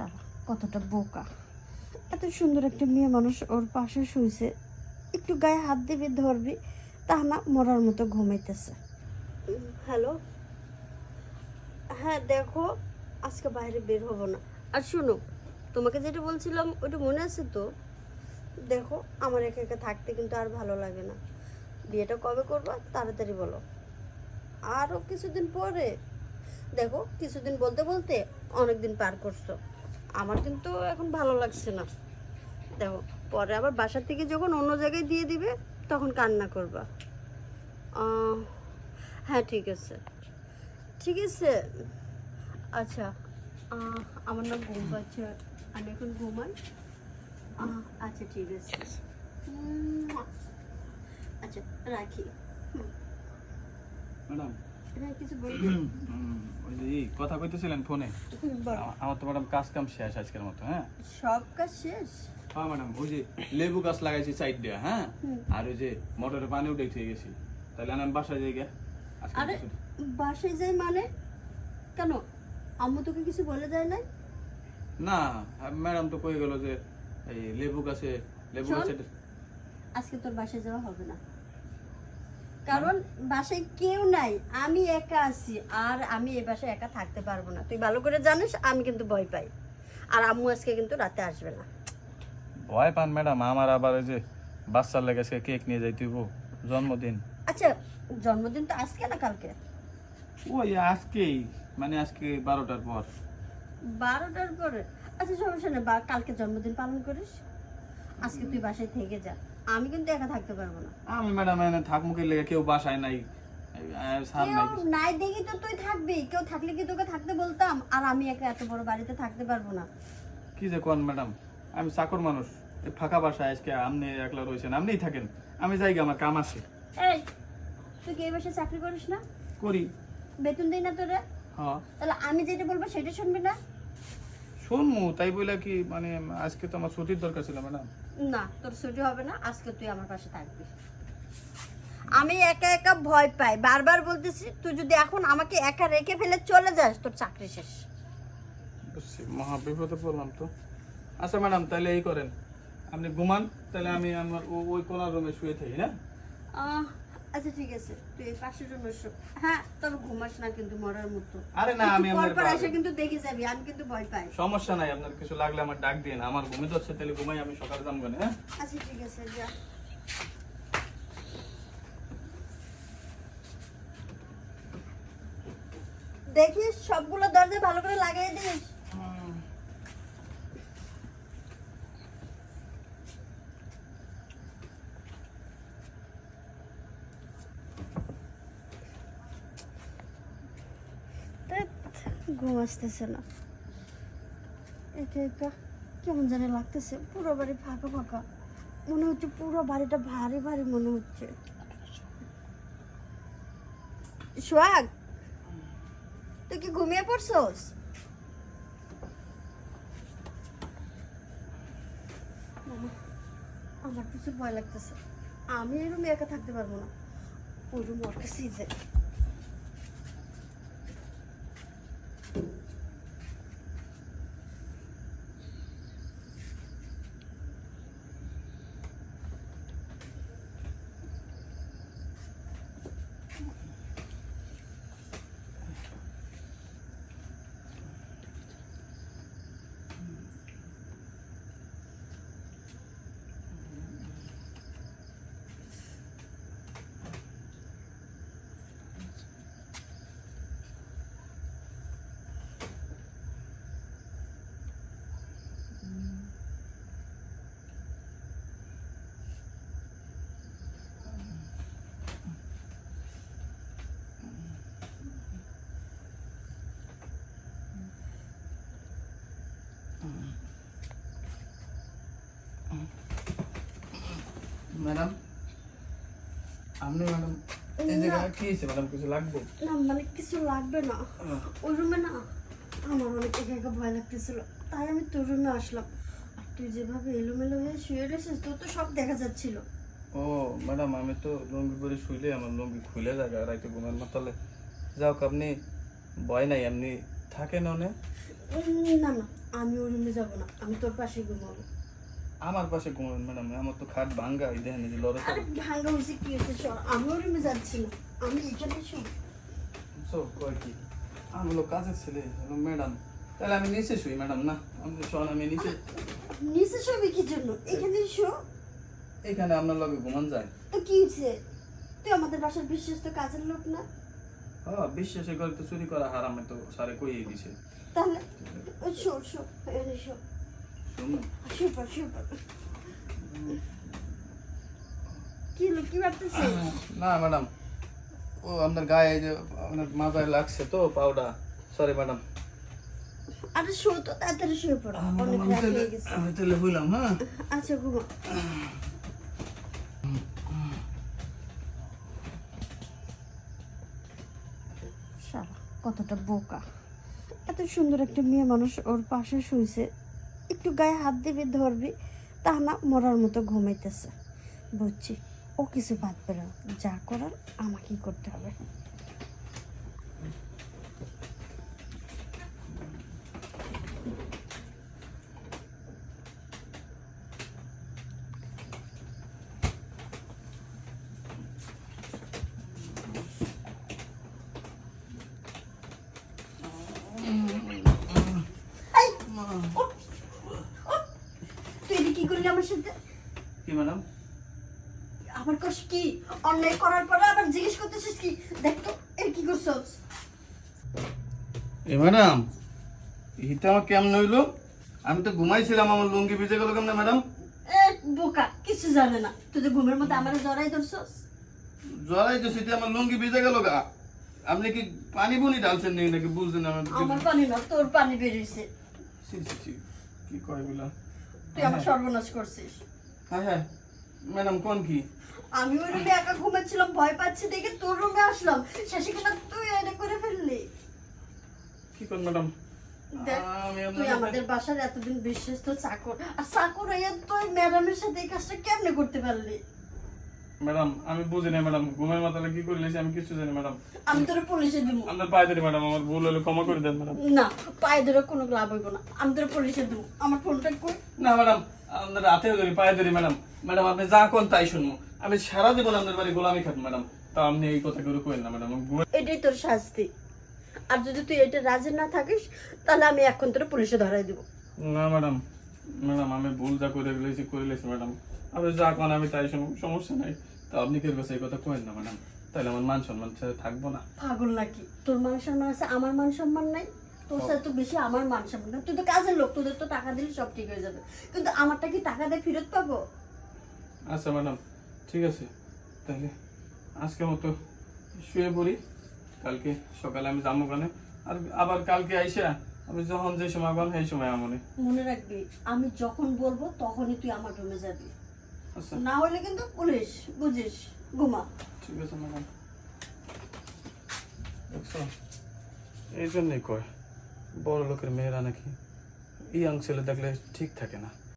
শালা কতটা বোকা। এত সুন্দর একটা মেয়ে মানুষ ওর পাশে শুয়েছে একটু গায়ে হাত দিবি, ধরবি, তা না মরার মতো ঘুমাইতেছে। হ্যালো হ্যাঁ দেখো, আজকে বাইরে বের হব না। আর শোনো, তোমাকে যেটা বলছিলাম, ওটা মনে আছে তো? দেখো, আমার একা একা থাকতে কিন্তু আর ভালো লাগে না। বিয়েটা কবে করবা? তাড়াতাড়ি বলো। আরও কিছুদিন পরে। দেখো, কিছুদিন বলতে বলতে অনেক দিন পার করছ। আমার কিন্তু এখন ভালো লাগছে না। দেখো, পরে আবার বাসার থেকে যখন অন্য জায়গায় দিয়ে দিবে, তখন কান্না করবা। হ্যাঁ ঠিক আছে। ঠিক আছে। আচ্ছা আমার না ঘুম পাচ্ছে, আমি এখন ঘুমাই। আচ্ছা ঠিক আছে। আচ্ছা রাখি। ম্যাডাম হ্যাঁ কথা কইতেছিলেন ফোনে। আমার তো ম্যাডাম কাজ কাম শেষ আজকের মতো হ্যাঁ? সব কাজ শেষ? হ্যাঁ ম্যাডাম ওই যে লেবু গাছ লাগাইছি সাইড দিয়ে হ্যাঁ? আর ওই যে মোটরে পানি উঠে গেছি। তাহলে আমি বাসায় যাই গে আরে বাসায় যাই মানে? কেন? আম্মু তোকে কিছু বলে যায় না না ম্যাডাম তো কই গেল যে এই লেবু গাছে লেবু গাছে আজকে তোর বাসায় যাওয়া হবে না। কারণ বাসায় কেউ নাই আমি একা আছি আর আমি এই বাসায় একা থাকতে পারব না। তুই ভালো করে জানিস আমি কিন্তু ভয় পাই। আর আম্মু আজকে কিন্তু রাতে আসবে না। ভয় পান ম্যাডাম আমার আবার ওই যে বাচ্চার লেগে আজকে কেক নিয়ে যাই হইব জন্মদিন। আচ্ছা জন্মদিন তো আজকে না কালকে? ওই আজকেই মানে আজকে বারোটার পর। বারোটার পরে? আচ্ছা সমস্যা নেই বা- কালকে জন্মদিন পালন করিস। আজকে তুই বাসায় থেকে যা। আমি কিন্তু একা থাকতে পারব না। আমি ম্যাডাম এনে থাকমুখের লেগে? কেউ বাসায় নাই। স্যার নাই কেউ নাই দেখি তো তুই থাকবি। কেউ থাকলে কি তোকে থাকতে বলতাম? আর আমি একা এত বড় বাড়িতে থাকতে পারব না। কি যে কোন ম্যাডাম আমি চাকর মানুষ। এই ফাঁকা বাসায় আজকে আপনি একলা রয়েছেন আপনিই থাকেন। আমি যাই আমার কাম আছে। এই তুই কি এই বাসায় চাকরি করিস না? করি। বেতন দিই না তোরে? হ্যাঁ। তাহলে আমি যেটা বলব সেটা শুনবি না? শুনমু তাই বলে কি মানে আজকে তো আমার ছুটির দরকার ছিল ম্যাডাম না তোর ছুটি হবে না আজকে তুই আমার পাশে থাকবি। আমি একা একা ভয় পাই বারবার বলতেছি তুই যদি এখন আমাকে একা রেখে ফেলে চলে যাস তোর চাকরি শেষ। বুঝছি মহা বিপদে পড়লাম তো। আচ্ছা ম্যাডাম তাহলে এই করেন। আপনি ঘুমান তাহলে আমি আমার ওই কোনার রুমে শুয়ে থাকি না? আহ, আচ্ছা ঠিক আছে। তুই এই পাশের হ্যাঁ তবে ঘুমাস না কিন্তু মরার মতো। আরে না আমি পর এসে কিন্তু দেখে যাবি আমি কিন্তু ভয় পাই। সমস্যা নাই আপনার কিছু লাগলে আমার ডাক দিয়ে আমার ঘুমে যাচ্ছে তাহলে ঘুমাই আমি সকালে যাব না হ্যাঁ? আচ্ছা ঠিক আছে যা। দেখিস সবগুলো দরজা ভালো করে লাগাই দিস। ঘুম আসতেছে না। একা একা কেমন জানি লাগতেছে, পুরো বাড়ি ফাঁকা ফাঁকা। মনে হচ্ছে পুরো বাড়িটা ভারী ভারী মনে হচ্ছে। সোহাগ, তুই কি ঘুমিয়ে পড়ছস? আমার কিছু ভয় লাগতেছে। আমি এই রুমে একা থাকতে পারব না। ওই রুম ওর কাছেই যাই। ম্যাডাম আপনি ম্যাডাম এই জায়গায় কি হয়েছে ম্যাডাম কিছু লাগবে? না মানে কিছু লাগবে না। ওই রুমে না আমার অনেক একা একা ভয় লাগতেছিল। তাই আমি তোর রুমে আসলাম। আর তুই যেভাবে এলোমেলো হয়ে শুয়ে রয়েছিস তোর তো সব দেখা যাচ্ছিল। ও ম্যাডাম আমি তো লুঙ্গি পরে শুইলে আমার লুঙ্গি খুলে যায় আর একটা ঘুমের মাতালে। যাও আপনি ভয় নাই এমনি থাকেন অনে উম, না না আমি ওই রুমে যাব না আমি তোর পাশে ঘুমাবো। আমার পাশে ঘুমাবেন ম্যাডাম আমার তো খাট ভাঙ্গা এই দেখেন এই যে লড়ে আরে ভাঙ্গা কি সর আমি ওই রুমে যাচ্ছি না আমি এখানে শুই। সো কয় কি? আমি হলো কাজের ছেলে ম্যাডাম। তাহলে আমি নিচে শুই ম্যাডাম না? আমি শোন আমি নিচে নিচে শুবি কি জন্য? এখানে শো। এখানে আপনার লগে ঘুমান যায়। তো কি হয়েছে? তুই আমাদের বাসার বিশ্বস্ত কাজের লোক না? হ্যাঁ বিশ্বাসে করে তো চুরি করা হারামে তো সারে কইয়ে দিছে। তাহলে কি কি ভাবতেছে? না ম্যাডাম ও আপনার গায়ে যে আপনার মাথায় লাগছে তো সরি ম্যাডাম আরে শো তো তাড়াতাড়ি শুয়ে পড়ো অনেক রাত হয়ে গেছে। আমি তাহলে বললাম হ্যাঁ? আচ্ছা ঘুমা। কতটা বোকা। এত সুন্দর একটা মেয়ে মানুষ ওর পাশে শুইছে। একটু গায়ে হাত দিবি, ধরবি, তা না মরার মতো ঘুমাইতেছে। বুঝছি, ও কিছু বাদ পেল যা করার আমাকেই করতে হবে এই, উঠ, উঠ। তুই এটা কি করলি আমার সাথে? কি ম্যাডাম? আমার কি? অন্যায় করার পরে আবার জিজ্ঞেস করতেছিস কি? দেখ তো এর কি করছস? এ ম্যাডাম আমার কেমন হইল? আমি তো ঘুমাইছিলাম আমার লুঙ্গি ভিজে গেল কেমন ম্যাডাম? এ বোকা কিছু জানে না। তুই তো ঘুমের মধ্যে আমার জড়াই ধরছস? জড়াই তো সেটা আমার লুঙ্গি ভিজে গেল গা। আপনি কি পানি বুনি ডালছেন নাকি নাকি বুঝলেন আমার আমার পানি না তোর পানি বেরিয়েছে। ছি, ছি, ছি, কি কয়গুলা তুই আমার সর্বনাশ করছিস। হ্যাঁ হ্যাঁ। ম্যাডাম কোন কি? আমি ওই রুমে একা ঘুমাচ্ছিলাম ভয় পাচ্ছি দেখে তোর রুমে আসলাম। শেষে কিনা তুই এটা করে ফেললি। কি কর ম্যাডাম? তুই আমাদের বাসার এতদিন বিশ্বস্ত চাকর। আর চাকর হয়ে তুই ম্যাডামের সাথে এই কাজটা কেমনে করতে পারলি? ম্যাডাম আমি বুঝি না ম্যাডাম। ঘুমের মাথালে কি করলে আমি কিছু জানি ম্যাডাম। আমি তোর পুলিশে দিব আপনার পায়ে ধরি ম্যাডাম আমার ভুল হলে ক্ষমা করে দেন ম্যাডাম। না পায়ে ধরে কোনো লাভ হইব না। আমি তোর পুলিশে দেবো আমার ফোনটা কই? না ম্যাডাম আপনার হাতে ধরি পায়ে ধরি ম্যাডাম। ম্যাডাম আপনি যা কোন তাই শুনব। আমি সারা জীবন আপনার বাড়ি গোলামি খাট ম্যাডাম। তা আপনি এই কথা করে কইেন না ম্যাডাম। এটাই তোর শাস্তি। আর যদি তুই এটা রাজি না থাকিস তাহলে আমি এখন তোর পুলিশে ধরাই দিব। না ম্যাডাম। ম্যাডাম আমি ভুল যা করে ফেলেছি করে ফেলেছি ম্যাডাম। আপনি যা কোন আমি তাই শুনব সমস্যা নাই। তা আপনি কেউ কাছে এই কথা কইেন না ম্যাডাম। তাহলে আমার মান সম্মান থাকব না। পাগল নাকি? তোর মান সম্মান আছে আমার মান সম্মান নাই? তোর সাথে তো বেশি আমার মান সম্মান। তুই তো কাজের লোক তোদের তো টাকা দিলে সব ঠিক হয়ে যাবে। কিন্তু আমারটা কি টাকা দিয়ে ফেরত পাবো? আচ্ছা ম্যাডাম ঠিক আছে। তাহলে আজকের মতো শুয়ে পড়ি। কালকে সকালে আমি যাব ওখানে। আর আবার কালকে আইসা আমি যখন যে সময় বল সেই সময় আমনে। মনে রাখবি আমি যখন বলব তখনই তুই আমার রুমে যাবি। না হলে কিন্তু পুলিশ বুঝিস ঘুমা ঠিক আছে ম্যাডাম। দেখছ? এই জন্যই কয় বড় লোকের মেয়েরা নাকি ইয়াং ছেলে দেখলে ঠিক থাকে না।